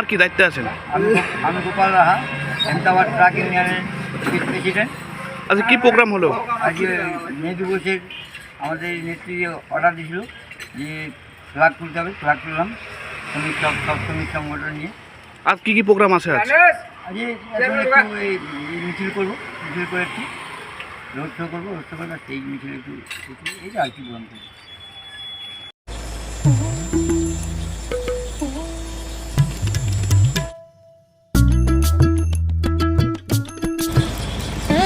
আর কি দায়িত্বে আছেন? আমি আমি গোপাল রাহা এমদাবাদ ট্রাক ইউনিয়নের প্রেসিডেন্ট আচ্ছা কি প্রোগ্রাম হলো? আজকে মে দিবসের আমাদের নেত্রী অর্ডার দিয়েছিল যে ফ্ল্যাগ তুলতে হবে ফ্ল্যাগ তুললাম। শ্রমিক সব সব শ্রমিক সংগঠন নিয়ে। আর কি কি প্রোগ্রাম আছে আজ? আজকে মিছিল করব মিছিল করে একটু রোড শো করব রোড শো করব সেই মিছিল একটু একটু এই আর কি প্রোগ্রাম করব